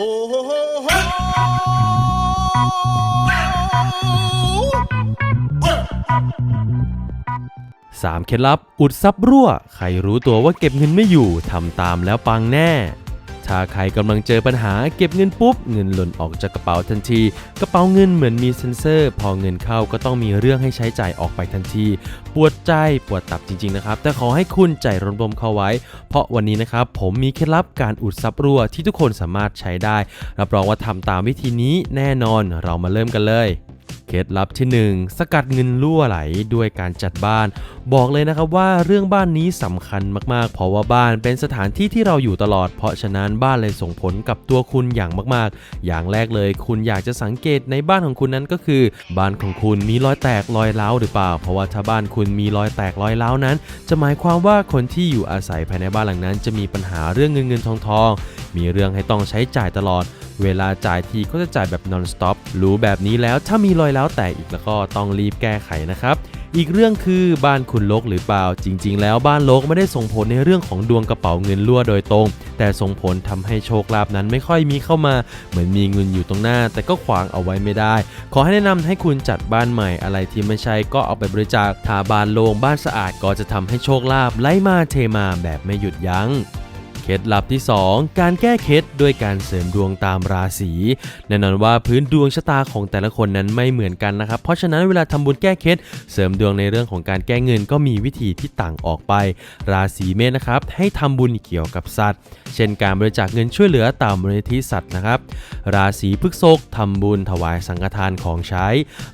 โฮโฮโฮโหเอ้ย3เคล็ดลับอุดซับรั่ว ใครรู้ตัวว่าเก็บเงินไม่อยู่ทำตามแล้วปังแน่ ถ้าใครกำลังเจอปัญหาเก็บเงินปุ๊บ เงินหล่นออกจากกระเป๋าทันที กระเป๋าเงินเหมือนมีเซ็นเซอร์ พอเงินเข้าก็ต้องมีเรื่องให้ใช้จ่ายออกไปทันที ปวดใจปวดตับจริงๆนะครับ แต่ขอให้คุณใจร่มๆเข้าไว้ เพราะวันนี้นะครับผมมีเคล็ดลับการอุดซับรั่วที่ทุกคนสามารถใช้ได้ รับรองว่าทำตามวิธีนี้แน่นอนเรามาเริ่มกันเลย เคล็ดลับที่ 1 สกัดเงินรั่วไหลด้วยการจัดบ้าน บอกเลยนะครับว่าเรื่องบ้านนี้สำคัญมากๆ เพราะว่าบ้านเป็นสถานที่ที่เราอยู่ตลอด เพราะฉะนั้นบ้านเลยส่งผลกับตัวคุณอย่างมากๆ อย่างแรกเลย คุณอยากจะสังเกตในบ้านของคุณนั้นก็คือ บ้านของคุณมีรอยแตกรอยร้าวหรือเปล่า เพราะว่าถ้าบ้านคุณมีรอยแตกรอยร้าวนั้น จะหมายความว่าคนที่อยู่อาศัยภายในบ้านหลังนั้น จะมีปัญหาเรื่องเงินเงินทองทองมีเรื่องให้ต้องใช้จ่ายตลอด เวลาจ่ายทีก็จะจ่ายแบบ non stop รู้แบบนี้แล้วถ้ามีรอยร้วแตกอีกแล้วก็ต้องรีบแก้ไขนะครับ อีกเรื่องคือบ้านคุณลกหรือเปล่า จริง ๆ แล้วบ้านลกไม่ได้ส่งผลในเรื่องของดวงกระเป๋าเงินรั่วโดยตรง แต่ส่งผลทำให้โชคลาภนั้นไม่ค่อยมีเข้ามา เหมือนมีเงินอยู่ตรงหน้า แต่ก็ขวางเอาไว้ไม่ได้ ขอให้แนะนำให้คุณจัดบ้านใหม่อะไรที่ไม่ใช่ก็เอาไปบริจาคถ้าบ้านโล่งบ้านสะอาดก็จะทำให้โชคลาภไหลมาเทมาแบบไม่หยุดยัง้ง เคล็ดลับที่ 2 การแก้เคล็ดด้วยการเสริมดวงตามราศีแน่นอนว่าพื้นดวงชะตาของแต่ละคนนั้นไม่เหมือนกันนะครับ เพราะฉะนั้นเวลาทำบุญแก้เคล็ดเสริมดวงในเรื่องของการแก้เงินก็มีวิธีที่ต่างออกไป ราศีเมษนะครับให้ทำบุญเกี่ยวกับสัตว์ เช่นการบริจาคเงินช่วยเหลือตามมูลนิธิสัตว์นะครับ ราศีพฤษภทำบุญถวายสังฆทานของใช้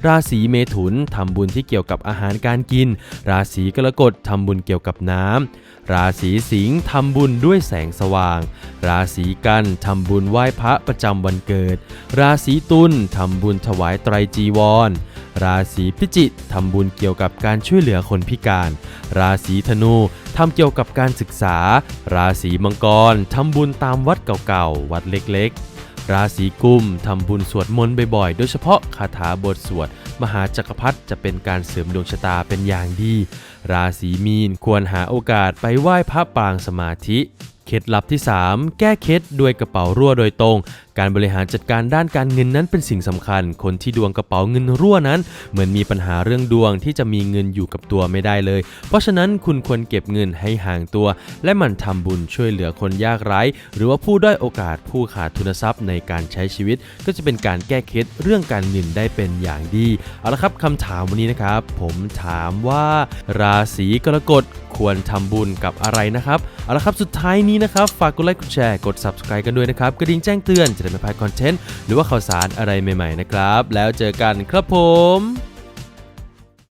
ราศีเมถุนทำบุญที่เกี่ยวกับอาหารการกิน ราศีกรกฎทำบุญเกี่ยวกับน้ำราศีสิงห์ทำบุญด้วยแสงสว่าง ราศีกันทำบุญไหว้พระประจำวันเกิด ราศีตุลทำบุญถวายไตรจีวร ราศีพิจิกทำบุญเกี่ยวกับการช่วยเหลือคนพิการ ราศีธนูทำเกี่ยวกับการศึกษา ราศีมังกรทำบุญตามวัดเก่าๆ วัดเล็กๆราศีกุมทำบุญสวดมนต์บ่อยๆ โดยเฉพาะคาถาบทสวด มหาจักรพรรดิจะเป็นการเสริมดวงชะตาเป็นอย่างดี ราศีมีนควรหาโอกาสไปไหว้พระปางสมาธิ เคล็ดลับที่ 3 แก้เคล็ดด้วยกระเป๋ารั่วโดยตรง การบริหารจัดการด้านการเงินนั้นเป็นสิ่งสำคัญ คนที่ดวงกระเป๋าเงินรั่วนั้น เหมือนมีปัญหาเรื่องดวงที่จะมีเงินอยู่กับตัวไม่ได้เลย เพราะฉะนั้นคุณควรเก็บเงินให้ห่างตัว และมันทำบุญช่วยเหลือคนยากไร้ หรือว่าผู้ด้อยโอกาสผู้ขาดทุนทรัพย์ในการใช้ชีวิต ก็จะเป็นการแก้เคล็ดเรื่องการเงินได้เป็นอย่างดี เอาละครับคำถามวันนี้นะครับ ผมถามว่าราศีกรกฎควรทำบุญกับอะไรนะครับ เอาละครับสุดท้ายนี้นะครับ ฝากกดไลค์กดแชร์กด subscribe กันด้วยนะครับกระดิ่งแจ้งเตือนจะได้ไม่พลาดคอนเทนต์หรือว่าข่าวสารอะไรใหม่ๆนะครับ แล้วเจอกันครับผม